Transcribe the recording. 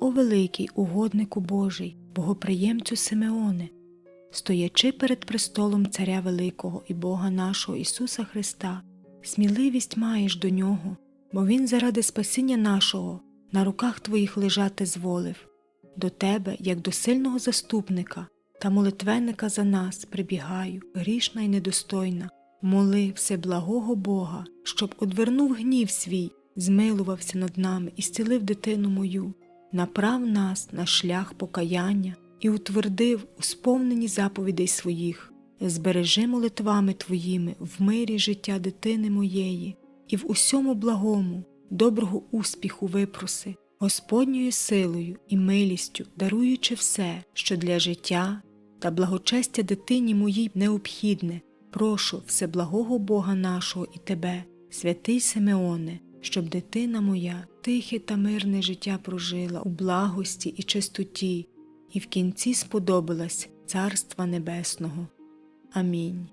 о великий угоднику Божий, богоприємцю Симеоне, стоячи перед престолом Царя Великого і Бога нашого Ісуса Христа, сміливість маєш до нього, бо Він заради спасіння нашого на руках твоїх лежати зволив. До тебе, як до сильного заступника та молитвенника за нас, прибігаю, грішна й недостойна, моли всеблагого Бога, щоб одвернув гнів свій, змилувався над нами і зцілив дитину мою, направ нас на шлях покаяння і утвердив у сповненні заповідей своїх, збережи молитвами твоїми в мирі життя дитини моєї, і в усьому благому, доброго успіху випроси, Господньою силою і милістю, даруючи все, що для життя та благочестя дитині моїй необхідне, прошу всеблагого Бога нашого і тебе, святий Симеоне, щоб дитина моя тихе та мирне життя прожила у благості і чистоті, і в кінці сподобалась Царства Небесного. Амінь.